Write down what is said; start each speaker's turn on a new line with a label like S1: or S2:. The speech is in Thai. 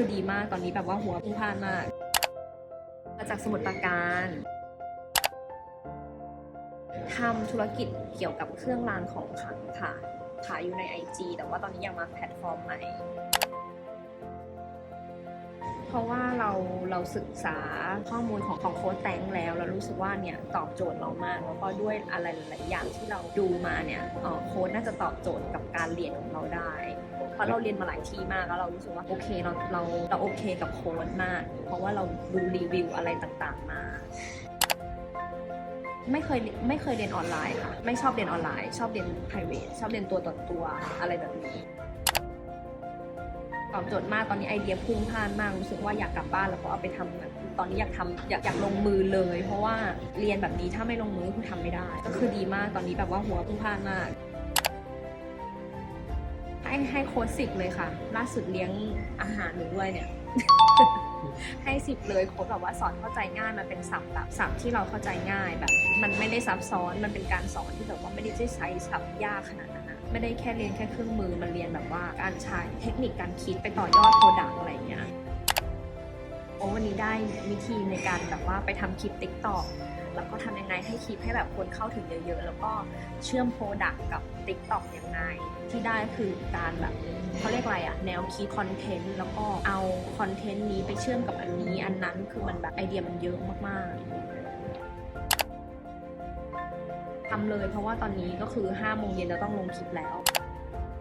S1: คือดีมากตอนนี้แบบว่าหัวพุ่งพานมาก มาจากสมุทรปราการทำธุรกิจเกี่ยวกับเครื่องรางของขลังค่ะขายอยู่ใน IG แต่ว่าตอนนี้ยังมาแพลตฟอร์มใหม่ เพราะว่า เราเราศึกษาข้อมูลของของโค้ดแตงแล้วเรารู้สึกว่าเนี่ยตอบโจทย์เรามากแล้วก็ด้วยอะไรหลายอย่างที่เราดูมาเนี่ยโค้ดน่าจะตอบโจทย์กับการเรียนของเราได้เพราะเราเรียนมาหลายที่มากแล้วเรารู้สึกว่าโอเคเราเราเราโอเคกับโค้ดมาก เพราะว่าเราดูรีวิวอะไรต่างๆมา ไม่เคยไม่เคยเรียนออนไลน์ค่ะ ไม่ชอบเรียนออนไลน์ ชอบเรียน private ชอบเรียนตัวต่อตัวอะไรแบบนี้ ตอบโจทย์มากตอนนี้ไอเดียพุ่งพ่านมากรู้สึกว่าอยากกลับบ้านแล้วก็เอาไปทำแบบตอนนี้อยากทำอยากอยากลงมือเลย เพราะว่าเรียนแบบนี้ถ้าไม่ลงมือคือทำไม่ได้ ก็คือดีมากตอนนี้แบบว่าหัวพุ่งพ่านมาก ให้ให้โค้ดสิบเลยค่ะ ล่าสุดเลี้ยงอาหารหนูด้วยเนี่ย ให้สิบเลยโค้ดแบบว่าสอนเข้าใจง่ายมันเป็นศัพท์แบบศัพท์ที่เราเข้าใจง่ายแบบ มันไม่ได้ซับซ้อนมันเป็นการสอนที่แบบว่าไม่ได้ใช้ศัพท์ยากขนาดนั้นนะไม่ได้แค่เรียนแค่เครื่องมือมันเรียนแบบว่าการใช้เทคนิคการคิดไปต่อยอดโปรดักต์อะไรอย่างเงี้ย โอ้วันนี้ได้วิธีในการแบบว่าไปทำคลิปติ๊กต็อกแล้วก็ทำยังไงให้คลิปให้แบบคนเข้าถึงเยอะๆ แล้วก็เชื่อมโปรดักต์กับ t ิ k t o k ยังไง ที่ได้คือการแบบเขาเรียกอะไรอะแนวคิดคอนเทนต์แล้วก็เอาคอนเทนต์นี้ไปเชื่อมกับอันนี้ อันนั้นคือมันแบบไอเดียมันเยอะมากๆทำเลยเพราะว่าตอนนี้ก็คือ5โมงเย็นเราต้องลงคลิปแล้ว